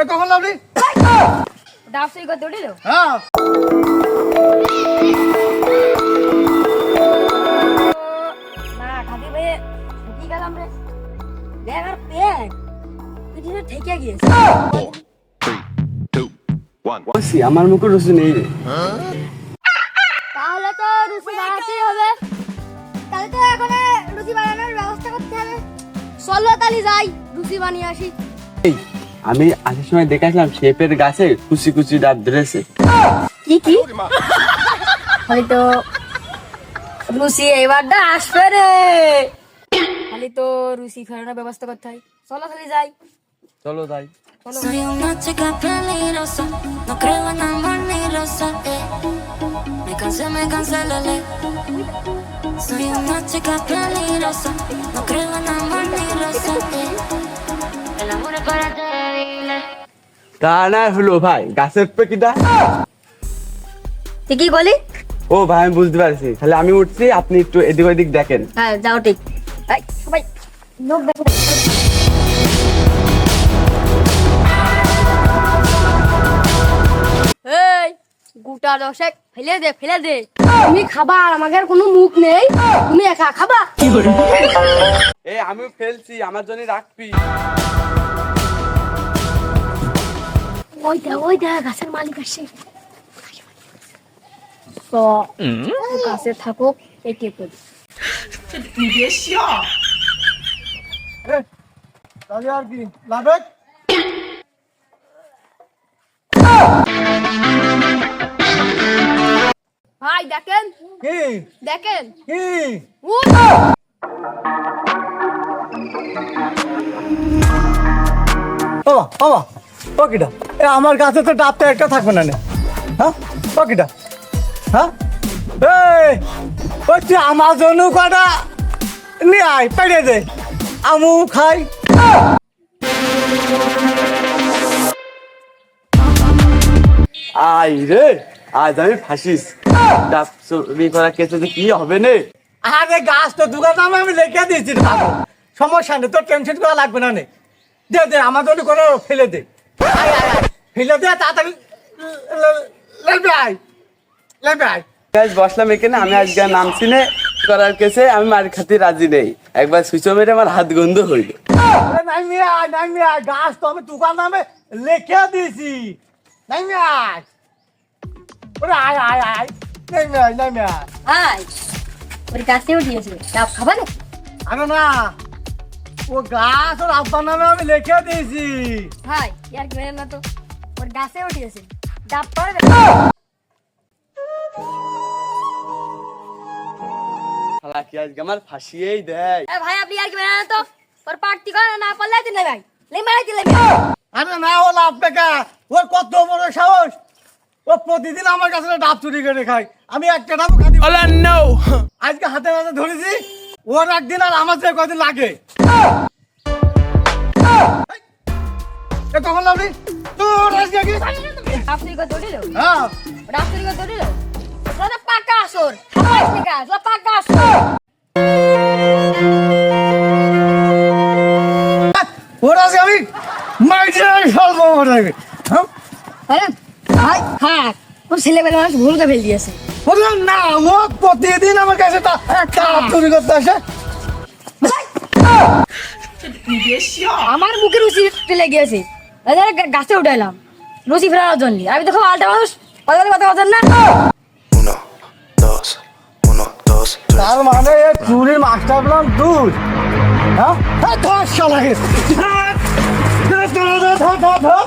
এ কখন ডাব সই হ্যাঁ। না খাদি ভাই ঢুকি গেলাম রে। দেখ আর পেট পিঠিতে ঠেকে গিয়েছে। আমার মুখে রুচি নেই রে তাহলে তো রুচি বাড়াতেই হবে। তাহলে তো এখন রুচি বাড়ানোর ব্যবস্থা করতে হবে। চলো তাহলে যাই রুচি বানিয়ে আসি। আমি আসার সময় দেখে আসলাম শেপের গাছে কুচি খুশি ডাব ধরেছে। এবারটা আসবে রে। খালি ব্যবস্থা চলো চলো যাই Soy una chica peligrosa, no creo en তা না হলো ভাই গাছের পেকিটা তুই কি বলি? ও ভাই আমি বুঝতে পারছি। তাহলে আমি উঠছি আপনি একটু এদিক ওদিক দেখেন। হ্যাঁ যাও ঠিক। এই, সবাই লোক দেখো। এই গোটা দশেক ফেলে দে ফেলে দে। তুমি খাবা আর আমাকে আর কোনো মুখ নেই। তুমি একা খাবা। এই আমিও ফেলছি আমার জন্য রাখবি। ওই দেখ ওই দেখ গাছের মালিক আসছে তো গাছে থাকুক এই টেপে তাহলে আর কি? লাভে ভাই দেখেন? কি? দেখেন? কি। বাবা বাবা এ আমার কাছে তো ডাবটা একটা থাকবে না নে। হ্যাঁ? পকিটা হ্যাঁ? এই ওই তুই আমার জন্য কটা? নিয়ে আয় পেড়ে দে। আমু খাই। আই রে আজ আমি ফাঁসিস। ডাব চুরি করা কেসে যে কি হবে নে? আরে গাছ তো দুগার নামে আমি লিখে দিয়েছি সমস্যা নেই তোর টেনশন করা লাগবে না নে। দে দে আমার জন্য করে ফেলে দে। আয় আয়। ফেলে দে তাড়াতাড়ি। লেবে আয় লেবে আয় আজ বসলাম এখানে আমি আজকে নামছি নে করার কেসে আমি মার খাতে রাজি নেই। একবার সুইচো মেরে আমার হাত গন্ধ হইল। নাই মিয়া আয় নাই মিয়া গাছ তো আমি দোকান নামে লিখে দিয়েছি। নাই মিয়া। ওরে আয় আয় আয়। নাই মিয়া আয় নাই মিয়া। আয়। ভাই ওর গাছে উঠিয়েছে ডাব খাবা না আরে না ও গাছ ওর আব্বার নামে আমি লিখে দিয়েছি। ভাই ইয়ার কি না তো? ওর গাছে উঠিয়েছে। ডাব পারবে শালা কি আজকে আমার ফাঁসিয়েই দেয়? এ ভাই আপনি ইয়ার কি মেরেন না তো? ওর পার্টি করে না পারলে দিন ভাই লে দিলে আরে না ও লাভ টাকা ওর কত বড় সাহস। ও প্রতিদিন আমার কাছে ডাব চুরি করে খায়। আমি একটা ডাবও খাতি আজকে হাতে হাতে ধরেছি। ওর একদিন আর আমার যে কদিন লাগে। এ কখন লাভলি ডাব চুরি হ্যাঁ। চুরি ওটা পাকা আসর। পাকা আসর। ওর আমি ফেলব হ্যাঁ? আরে ভাই ওর ছেলেবেলা মানুষ ভুল করে ফেল দিয়েছে। বললাম না ও প্রতিদিন আমার কাছে তা- ডাব চুরি করতে আসে। আমার মুখে রুচি ফেলে গিয়েছে তাহলে গা- গাছে উঠাইলাম। রুচি ফেরার জন্য। আমি দেখো আলটা মানুষ। কথা কথা কথা না. তার মানে দুধ হ্যাঁ? ধর